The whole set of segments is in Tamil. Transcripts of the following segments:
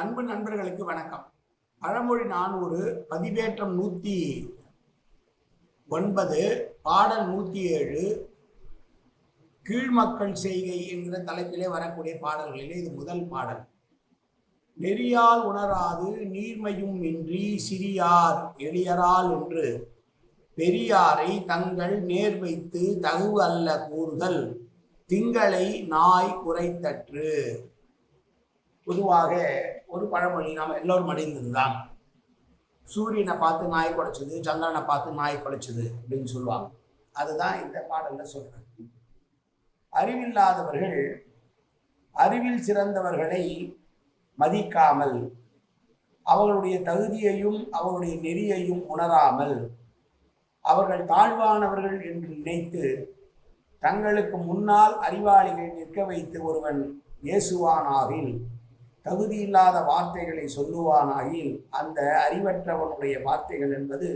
அன்பு நண்பர்களுக்கு வணக்கம். பழமொழி நானூறு பதிவேற்றம் நூற்றி ஒன்பது பாடல் நூற்றி ஏழு கீழ்மக்கள் செய்கை என்கிற தலைப்பிலே வரக்கூடிய பாடல்களிலே இது முதல் பாடல். நெறியால் உணராது நீர்மையும் இன்றி சிறியார் எளியரால் என்று பெரியாரை தங்கள் நேர் வைத்து தகுவு அல்ல கூறுதல் திங்களை நாய் குறைத்தற்று. பொதுவாக ஒரு பழமொழி நாம் எல்லோரும் அடைந்தது தான் சூரியனை பார்த்து நாய் குலைச்சது சந்திரனை பார்த்து நாய் குலைச்சது அப்படின்னு சொல்லுவாங்க. அதுதான் இந்த பாடலில் சொல்கிறேன் அறிவில்லாதவர்கள் அறிவில் சிறந்தவர்களை மதிக்காமல் அவர்களுடைய தகுதியையும் அவர்களுடைய நெறியையும் உணராமல் அவர்கள் தாழ்வானவர்கள் என்று நினைத்து தங்களுக்கு முன்னால் அறிவாளிகளை நிற்க வைத்து ஒருவன் இயேசுவானாகில் தகுதியில்லாத வார்த்தைகளை சொல்லுவானாயில் அந்த அறிவற்றவனுடைய வார்த்தைகள் என்பது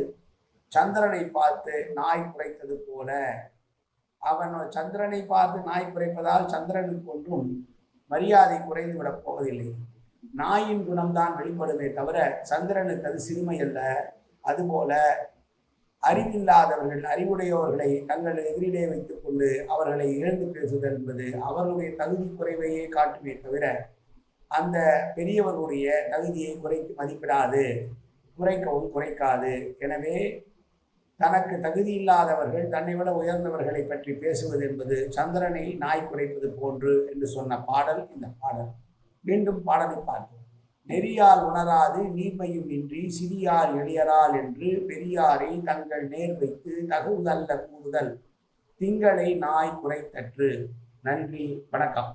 சந்திரனை பார்த்து நாய் குறைத்தது போல. அவன் சந்திரனை பார்த்து நாய் குறைப்பதால் சந்திரனுக்கு ஒன்றும் மரியாதை குறைந்து விடப் போவதில்லை. நாயின் குணம்தான் வெளிப்படுமே தவிர சந்திரனுக்கு அது சிறுமை அல்ல அதுபோல அறிவில்லாதவர்கள் அறிவுடையவர்களை தங்கள் எதிரிலே வைத்துக் கொண்டு அவர்களை இழந்து பேசுதல் என்பது அவர்களுடைய தகுதி குறைவையே காட்டுமே தவிர அந்த பெரியவர்களுடைய தகுதியை குறைத்து மதிப்பிடாது குறைக்கவும் குறைக்காது. எனவே தனக்கு தகுதி இல்லாதவர்கள் தன்னை விட உயர்ந்தவர்களை பற்றி பேசுவது என்பது சந்திரனை நாய் குறைப்பது போன்று என்று சொன்ன பாடல் இந்த பாடல். மீண்டும் பாடலை பார்ப்போம். நெறியால் உணராது நீர்மையும் இன்றி சிறியார் எளியரால் என்று பெரியாரை தங்கள் நேர் வைத்து தகுதல்ல கூறுதல். திங்களை நாய் குறைத்தற்று. நன்றி வணக்கம்.